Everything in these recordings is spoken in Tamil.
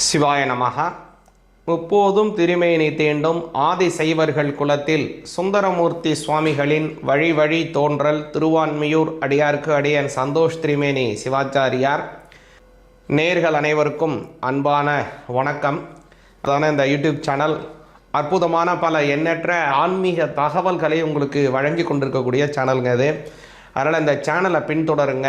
சிவாய நமக முப்போதும் திருமேனி தீண்டும் ஆதி சைவர்கள் குலத்தில் சுந்தரமூர்த்தி சுவாமிகளின் வழி வழி தோன்றல் திருவான்மியூர் அடியார்க்கு அடியன் சந்தோஷ் திருமேனி சிவாச்சாரியார். நேர்கள் அனைவருக்கும் அன்பான வணக்கம். அதான இந்த யூடியூப் சேனல் அற்புதமான பல எண்ணற்ற ஆன்மீக தகவல்களை உங்களுக்கு வழங்கி கொண்டிருக்கக்கூடிய சேனலுங்க இது. அதனால் இந்த சேனலை பின்தொடருங்க.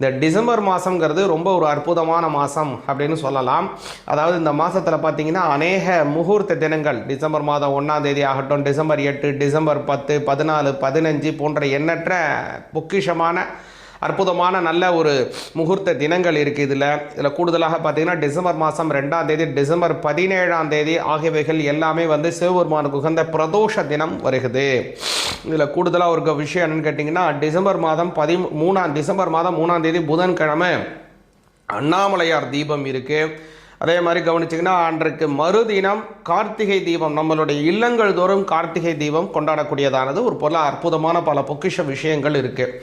இந்த டிசம்பர் மாதங்கிறது ரொம்ப ஒரு அற்புதமான மாதம் அப்படின்னு சொல்லலாம். அதாவது இந்த மாதத்தில் பார்த்தீங்கன்னா அநேக முகூர்த்த தினங்கள் டிசம்பர் மாதம் ஒன்றாம் தேதி ஆகட்டும் டிசம்பர் எட்டு டிசம்பர் பத்து பதினாலு பதினஞ்சு போன்ற எண்ணற்ற பொக்கிஷமான அற்புதமான நல்ல ஒரு முகூர்த்த தினங்கள் இருக்குது இதில். இதில் கூடுதலாக பார்த்திங்கன்னா டிசம்பர் மாதம் ரெண்டாம் தேதி டிசம்பர் பதினேழாம் தேதி ஆகியவைகள் எல்லாமே வந்து சிவபெருமானுக்கு உகந்த பிரதோஷ தினம் வருகிறது. இதில் கூடுதலாக ஒரு விஷயம் என்னென்னு கேட்டிங்கன்னா டிசம்பர் மாதம் பதி மூணாம் டிசம்பர் மாதம் மூணாம் தேதி புதன்கிழமை அண்ணாமலையார் தீபம் இருக்குது அதே மாதிரி கவனிச்சிங்கன்னா அன்றைக்கு மறுதினம் கார்த்திகை தீபம் நம்மளுடைய இல்லங்கள் தோறும் கார்த்திகை தீபம் கொண்டாடக்கூடியதானது. ஒரு பொருள் அற்புதமான பல பொக்கிஷ விஷயங்கள் இருக்குது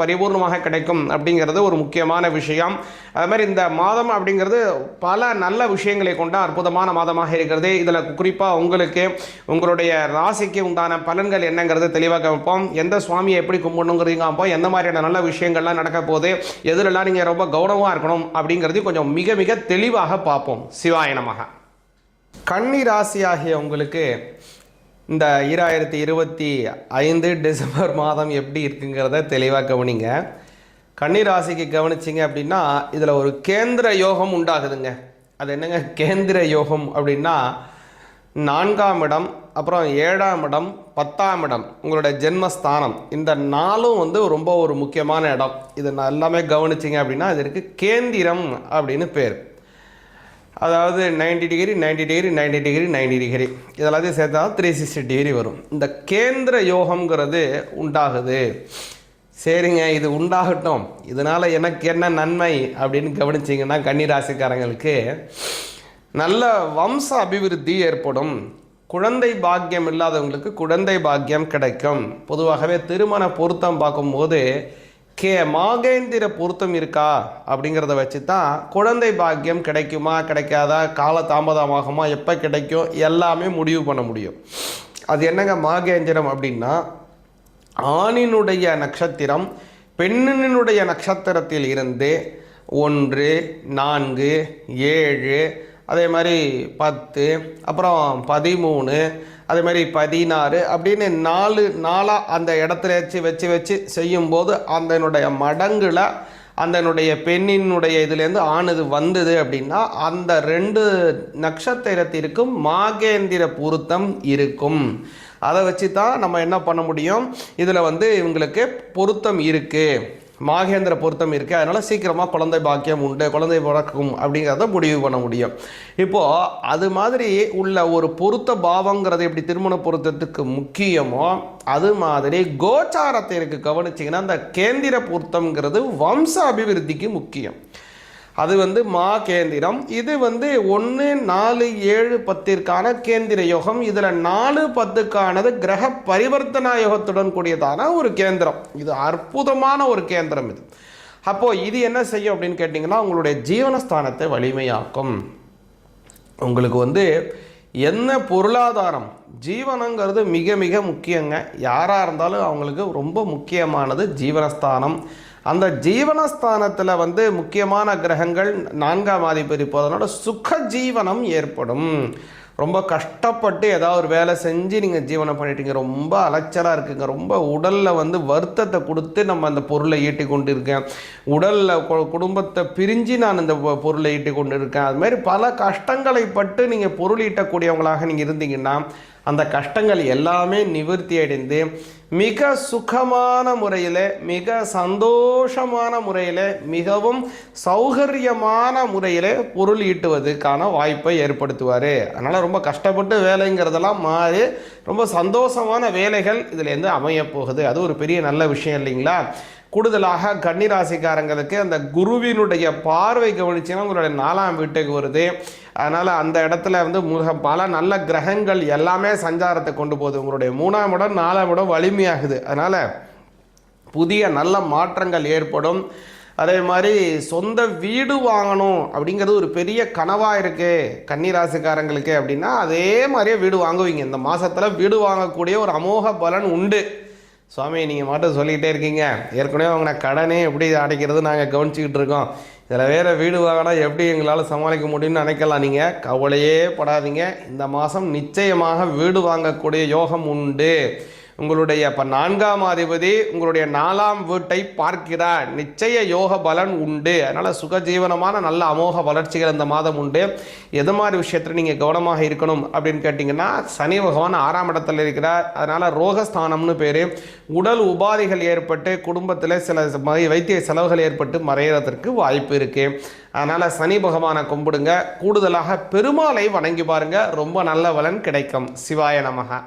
பரிபூர்ணமாக கிடைக்கும் அப்படிங்கிறது ஒரு முக்கியமான விஷயம். அது மாதிரி இந்த மாதம் அப்படிங்கிறது பல நல்ல விஷயங்களை கொண்ட அற்புதமான மாதமாக இருக்கிறது. இதில் குறிப்பாக உங்களுக்கு உங்களுடைய ராசிக்கு உண்டான பலன்கள் என்னங்கிறது தெளிவாக வைப்போம். எந்த சுவாமியை எப்படி கும்பிடணுங்கிறதையும் எந்த மாதிரியான நல்ல விஷயங்கள்லாம் நடக்க போகுது எதுலெல்லாம் நீங்கள் ரொம்ப கௌரவமாக இருக்கணும் அப்படிங்கிறதையும் கொஞ்சம் மிக மிக தெளிவாக பார்ப்போம். சிவாயனமாக நமக. கன்னி ராசியாகிய உங்களுக்கு இந்த ஈராயிரத்தி இருபத்தி ஐந்து டிசம்பர் மாதம் எப்படி இருக்குங்கிறத தெளிவாக கவனிங்க. கன்னிராசிக்கு கவனிச்சிங்க அப்படின்னா இதில் ஒரு கேந்திர யோகம் உண்டாகுதுங்க. அது என்னங்க? கேந்திர யோகம் அப்படின்னா நான்காம் இடம் அப்புறம் ஏழாம் இடம் பத்தாம் இடம் உங்களோட ஜென்மஸ்தானம். இந்த நாளும் வந்து ரொம்ப ஒரு முக்கியமான இடம். இது நான் எல்லாமே கவனிச்சிங்க அப்படின்னா இதற்கு கேந்திரம் அப்படின்னு பேர். அதாவது 90 டிகிரி 90 டிகிரி 90 டிகிரி 90 டிகிரி இதெல்லாத்தையும் சேர்த்தா த்ரீ சிக்ஸ்டி டிகிரி வரும். இந்த கேந்திர யோகம்ங்கிறது உண்டாகுது. சரிங்க இது உண்டாகட்டும். இதனால் எனக்கு என்ன நன்மை அப்படின்னு கவனிச்சிங்கன்னா கன்னிராசிக்காரங்களுக்கு நல்ல வம்ச அபிவிருத்தி ஏற்படும். குழந்தை பாக்கியம் இல்லாதவங்களுக்கு குழந்தை பாக்கியம் கிடைக்கும். பொதுவாகவே திருமண பொருத்தம் பார்க்கும்போது கே மாகேந்திர பொருத்தம் இருக்கா அப்படிங்கிறத வச்சு தான் குழந்தை பாக்கியம் கிடைக்குமா கிடைக்காதா கால தாமதமாகுமா எப்போ கிடைக்கும் எல்லாமே முடிவு பண்ண முடியும். அது என்னங்க மாகேந்திரம் அப்படின்னா ஆணினுடைய நட்சத்திரம் பெண்ணினுடைய நட்சத்திரத்தில் இருந்து ஒன்று நான்கு ஏழு அதே மாதிரி பத்து அப்புறம் பதிமூணு அதே மாதிரி பதினாறு அப்படின்னு நாலு நாளாக அந்த இடத்துல வச்சு வச்சு வச்சு செய்யும்போது அதனுடைய மடங்குல அந்தனுடைய பெண்ணினுடைய இதுலேருந்து ஆனது வந்தது அப்படின்னா அந்த ரெண்டு நட்சத்திரத்திற்கும் மாகேந்திர பொருத்தம் இருக்கும். அதை வச்சு தான் நம்ம என்ன பண்ண முடியும்? இதில் வந்து இவங்களுக்கு பொருத்தம் இருக்குது மாகேந்திர பொருத்தம் இருக்குது அதனால் சீக்கிரமாக குழந்தை பாக்கியம் உண்டு குழந்தை பிறக்கும் அப்படிங்கிறத முடிவு பண்ண முடியும். இப்போது அது மாதிரி உள்ள ஒரு பொருத்த பாவங்கிறது எப்படி திருமண பொருத்தத்துக்கு முக்கியமோ அது மாதிரி கோச்சாரத்திற்கு கவனிச்சிங்கன்னா அந்த கேந்திர பொருத்தம்ங்கிறது வம்ச அபிவிருத்திக்கு முக்கியம். அது வந்து மா கேந்திரம். இது வந்து ஒன்று நாலு ஏழு பத்திற்கான கேந்திர யோகம் இதில் நாலு பத்துக்கானது கிரக பரிவர்த்தனா யோகத்துடன் கூடியதான ஒரு கேந்திரம். இது அற்புதமான ஒரு கேந்திரம் இது. அப்போது இது என்ன செய்யும் அப்படின்னு கேட்டிங்கன்னா உங்களுடைய ஜீவனஸ்தானத்தை வலிமையாக்கும். உங்களுக்கு வந்து என்ன பொருளாதாரம்? ஜீவனங்கிறது மிக மிக முக்கியங்க. யாராக இருந்தாலும் அவங்களுக்கு ரொம்ப முக்கியமானது ஜீவனஸ்தானம். அந்த ஜீவனஸ்தானத்தில் வந்து முக்கியமான கிரகங்கள் நான்காம் அதிபதி போதனோட சுக ஜீவனம் ஏற்படும். ரொம்ப கஷ்டப்பட்டு ஏதாவது ஒரு வேலை செஞ்சு நீங்கள் ஜீவனம் பண்ணிட்டீங்க. ரொம்ப அலைச்சலாக இருக்குங்க. ரொம்ப உடலில் வந்து வருத்தத்தை கொடுத்து நம்ம அந்த பொருளை ஈட்டி கொண்டு இருக்கேன் உடலில் குடும்பத்தை பிரிஞ்சு நான் இந்த பொருளை ஈட்டி கொண்டு இருக்கேன் அது மாதிரி பல கஷ்டங்களை பட்டு நீங்கள் பொருள் ஈட்டக்கூடியவங்களாக நீங்கள் இருந்தீங்கன்னா அந்த கஷ்டங்கள் எல்லாமே நிவர்த்தி அடைந்து மிக சுகமான முறையில் மிக சந்தோஷமான முறையில் மிகவும் சௌகரியமான முறையில் பொருள் ஈட்டுவதற்கான வாய்ப்பை ஏற்படுத்துவார். அதனால் ரொம்ப கஷ்டப்பட்டு வேலைங்கிறதெல்லாம் மாறி ரொம்ப சந்தோஷமான வேலைகள் இதுலேருந்து அமையப்போகுது. அது ஒரு பெரிய நல்ல விஷயம் இல்லைங்களா? கூடுதலாக கன்னிராசிக்காரங்களுக்கு அந்த குருவினுடைய பார்வை கவனிச்சுன்னா உங்களுடைய நாலாம் வீட்டுக்கு வருது. அதனால் அந்த இடத்துல வந்து முக பல நல்ல கிரகங்கள் எல்லாமே சஞ்சாரத்தை கொண்டு போகுது. உங்களுடைய மூணாம் இடம் நாலாம் இடம் வலிமையாகுது. அதனால் புதிய நல்ல மாற்றங்கள் ஏற்படும். அதே மாதிரி சொந்த வீடு வாங்கணும் அப்படிங்கிறது ஒரு பெரிய கனவாக இருக்குது கன்னிராசிக்காரங்களுக்கு அப்படின்னா அதே மாதிரியே வீடு வாங்குவீங்க. இந்த மாதத்தில் வீடு வாங்கக்கூடிய ஒரு அமோக பலன் உண்டு. சுவாமி நீங்கள் மட்டும் சொல்லிக்கிட்டே இருக்கீங்க. ஏற்கனவே அவங்க கடனே எப்படி அடைக்கிறது நாங்கள் கவனிச்சிக்கிட்டு இருக்கோம். இதில் வேறு வீடு வாங்கினா எப்படி எங்களால் சமாளிக்க முடியும்னு நினைக்கலாம் நீங்கள் கவலையே படாதீங்க. இந்த மாதம் நிச்சயமாக வீடு வாங்கக்கூடிய யோகம் உண்டு. உங்களுடைய இப்போ நான்காம் அதிபதி உங்களுடைய நாலாம் வீட்டை பார்க்கிறார். நிச்சய யோக பலன் உண்டு. அதனால் சுகஜீவனமான நல்ல அமோக வளர்ச்சிகள் இந்த மாதம் உண்டு. எது மாதிரி விஷயத்தில் நீங்கள் கவனமாக இருக்கணும் அப்படின்னு கேட்டிங்கன்னா சனி பகவான் ஆறாம் இடத்துல இருக்கிறார். அதனால் ரோகஸ்தானம்னு பேர். உடல் உபாதைகள் ஏற்பட்டு குடும்பத்தில் சில வைத்திய செலவுகள் ஏற்பட்டு மறையிறதற்கு வாய்ப்பு இருக்குது அதனால் சனி பகவானை கும்பிடுங்க. கூடுதலாக பெருமாளை வணங்கி பாருங்க. ரொம்ப நல்ல பலன் கிடைக்கும். சிவாய நமக.